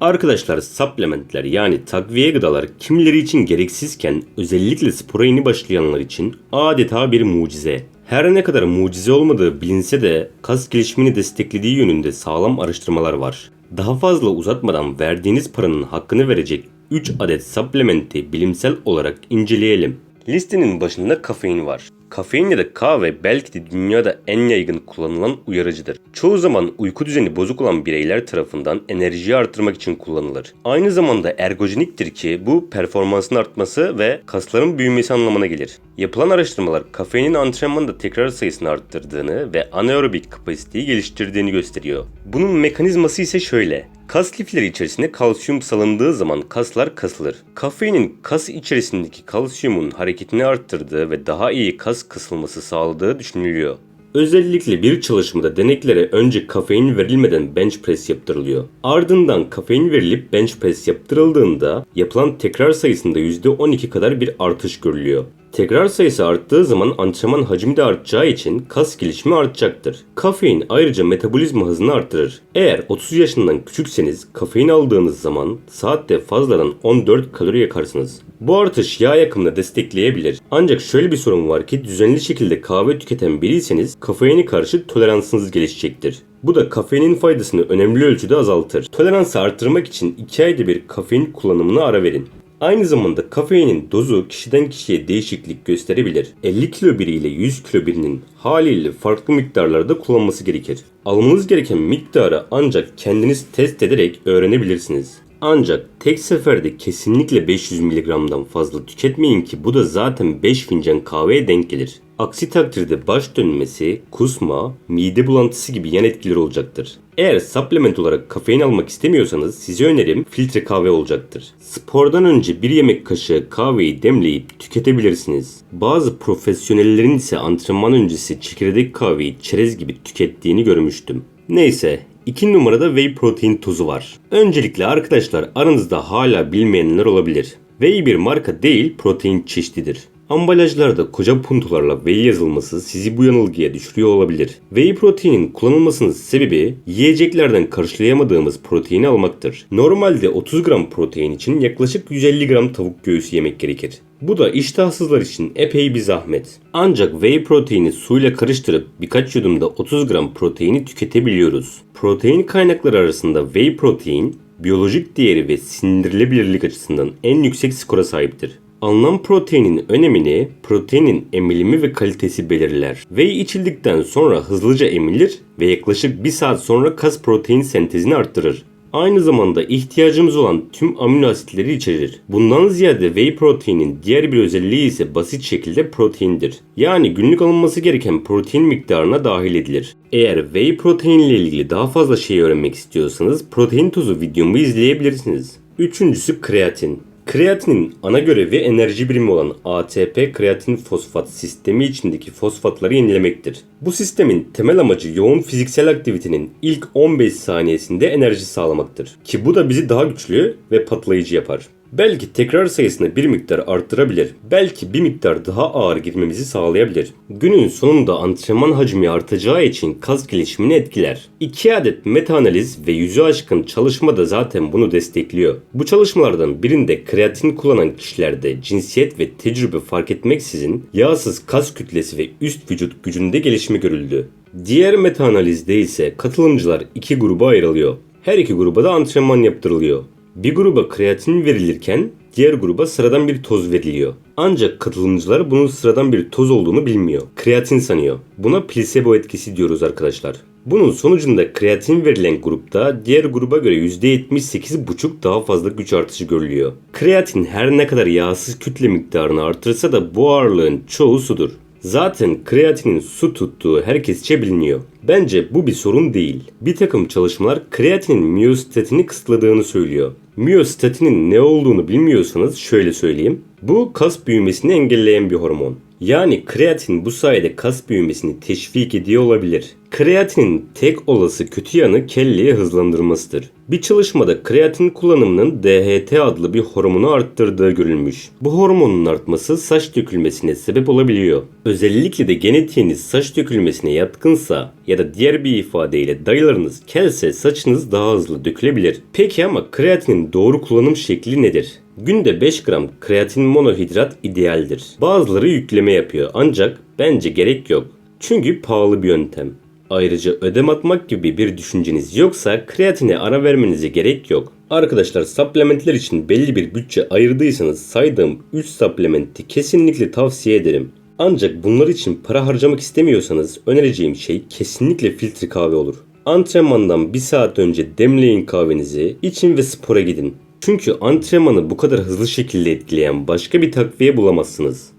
Arkadaşlar supplementler yani takviye gıdalar kimileri için gereksizken özellikle spora yeni başlayanlar için adeta bir mucize. Her ne kadar mucize olmadığı bilinse de kas gelişimini desteklediği yönünde sağlam araştırmalar var. Daha fazla uzatmadan verdiğiniz paranın hakkını verecek 3 adet supplementi bilimsel olarak inceleyelim. Listenin başında kafein var. Kafein ya da kahve belki de dünyada en yaygın kullanılan uyarıcıdır. Çoğu zaman uyku düzeni bozuk olan bireyler tarafından enerjiyi arttırmak için kullanılır. Aynı zamanda ergojeniktir ki bu performansın artması ve kasların büyümesi anlamına gelir. Yapılan araştırmalar kafeinin antrenmanda tekrar sayısını arttırdığını ve anaerobik kapasiteyi geliştirdiğini gösteriyor. Bunun mekanizması ise şöyle. Kas lifleri içerisinde kalsiyum salındığı zaman kaslar kasılır. Kafeinin kas içerisindeki kalsiyumun hareketini arttırdığı ve daha iyi kas kısılması sağladığı düşünülüyor. Özellikle bir çalışmada deneklere önce kafein verilmeden bench press yaptırılıyor. Ardından kafein verilip bench press yaptırıldığında yapılan tekrar sayısında %12 kadar bir artış görülüyor. Tekrar sayısı arttığı zaman antrenman hacmi de artacağı için kas gelişimi artacaktır. Kafein ayrıca metabolizma hızını arttırır. Eğer 30 yaşından küçükseniz kafein aldığınız zaman saatte fazladan 14 kalori yakarsınız. Bu artış yağ yakımını destekleyebilir. Ancak şöyle bir sorun var ki düzenli şekilde kahve tüketen biriyseniz kafeine karşı toleransınız gelişecektir. Bu da kafeinin faydasını önemli ölçüde azaltır. Toleransı arttırmak için 2 ayda bir kafein kullanımına ara verin. Aynı zamanda kafeinin dozu kişiden kişiye değişiklik gösterebilir. 50 kilo biri ile 100 kilo birinin haliyle farklı miktarlarda kullanması gerekir. Almanız gereken miktarı ancak kendiniz test ederek öğrenebilirsiniz. Ancak tek seferde kesinlikle 500 mg'dan fazla tüketmeyin ki bu da zaten 5 fincan kahveye denk gelir. Aksi takdirde baş dönmesi, kusma, mide bulantısı gibi yan etkileri olacaktır. Eğer supplement olarak kafein almak istemiyorsanız size önerim filtre kahve olacaktır. Spordan önce bir yemek kaşığı kahveyi demleyip tüketebilirsiniz. Bazı profesyonellerin ise antrenman öncesi çekirdek kahveyi çerez gibi tükettiğini görmüştüm. Neyse 2 numarada whey protein tozu var. Öncelikle arkadaşlar aranızda hala bilmeyenler olabilir. Whey bir marka değil protein çeşididir. Ambalajlarda koca puntolarla whey yazılması sizi bu yanılgıya düşürüyor olabilir. Whey proteinin kullanılmasının sebebi yiyeceklerden karşılayamadığımız proteini almaktır. Normalde 30 gram protein için yaklaşık 150 gram tavuk göğsü yemek gerekir. Bu da iştahsızlar için epey bir zahmet. Ancak whey proteini suyla karıştırıp birkaç yudumda 30 gram proteini tüketebiliyoruz. Protein kaynakları arasında whey protein biyolojik değeri ve sindirilebilirlik açısından en yüksek skora sahiptir. Alınan proteinin önemini proteinin emilimi ve kalitesi belirler. Whey içildikten sonra hızlıca emilir ve yaklaşık 1 saat sonra kas protein sentezini arttırır. Aynı zamanda ihtiyacımız olan tüm amino asitleri içerir. Bundan ziyade whey proteinin diğer bir özelliği ise basit şekilde proteindir. Yani günlük alınması gereken protein miktarına dahil edilir. Eğer whey protein ile ilgili daha fazla şey öğrenmek istiyorsanız protein tozu videomu izleyebilirsiniz. Üçüncüsü kreatin. Kreatinin ana görevi enerji birimi olan ATP kreatin fosfat sistemi içindeki fosfatları yenilemektir. Bu sistemin temel amacı yoğun fiziksel aktivitenin ilk 15 saniyesinde enerji sağlamaktır. Ki bu da bizi daha güçlü ve patlayıcı yapar. Belki tekrar sayısını bir miktar arttırabilir. Belki bir miktar daha ağır girmemizi sağlayabilir. Günün sonunda antrenman hacmi artacağı için kas gelişimini etkiler. 2 adet meta analiz ve yüzü aşkın çalışma da zaten bunu destekliyor. Bu çalışmalardan birinde kreatin kullanan kişilerde cinsiyet ve tecrübe fark etmeksizin yağsız kas kütlesi ve üst vücut gücünde gelişme görüldü. Diğer meta analizde ise katılımcılar iki gruba ayrılıyor. Her iki gruba da antrenman yaptırılıyor. Bir gruba kreatin verilirken diğer gruba sıradan bir toz veriliyor. Ancak katılımcılar bunun sıradan bir toz olduğunu bilmiyor. Kreatin sanıyor. Buna plasebo etkisi diyoruz arkadaşlar. Bunun sonucunda kreatin verilen grupta diğer gruba göre %78,5 daha fazla güç artışı görülüyor. Kreatin her ne kadar yağsız kütle miktarını artırsa da bu ağırlığın çoğu sudur. Zaten kreatinin su tuttuğu herkesçe biliniyor. Bence bu bir sorun değil. Bir takım çalışmalar kreatinin miyostatini kısıtladığını söylüyor. Miyostatinin ne olduğunu bilmiyorsanız şöyle söyleyeyim. Bu kas büyümesini engelleyen bir hormon. Yani kreatin bu sayede kas büyümesini teşvik ediyor olabilir. Kreatinin tek olası kötü yanı kelleyi hızlandırmasıdır. Bir çalışmada kreatin kullanımının DHT adlı bir hormonu arttırdığı görülmüş. Bu hormonun artması saç dökülmesine sebep olabiliyor. Özellikle de genetiğiniz saç dökülmesine yatkınsa da diğer bir ifadeyle dayılarınız kelse saçınız daha hızlı dökülebilir. Peki ama kreatinin doğru kullanım şekli nedir? Günde 5 gram kreatin monohidrat idealdir. Bazıları yükleme yapıyor ancak bence gerek yok. Çünkü pahalı bir yöntem. Ayrıca ödem atmak gibi bir düşünceniz yoksa kreatine ara vermenize gerek yok. Arkadaşlar supplementler için belli bir bütçe ayırdıysanız saydığım 3 supplementi kesinlikle tavsiye ederim. Ancak bunlar için para harcamak istemiyorsanız önereceğim şey kesinlikle filtre kahve olur. Antrenmandan bir saat önce demleyin kahvenizi, için ve spora gidin. Çünkü antrenmanı bu kadar hızlı şekilde etkileyen başka bir takviye bulamazsınız.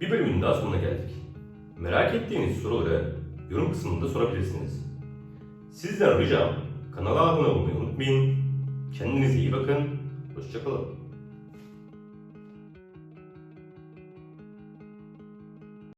Bir bölümün daha sonuna geldik. Merak ettiğiniz soruları yorum kısmında sorabilirsiniz. Sizden ricam kanala abone olmayı unutmayın. Kendinize iyi bakın. Hoşçakalın.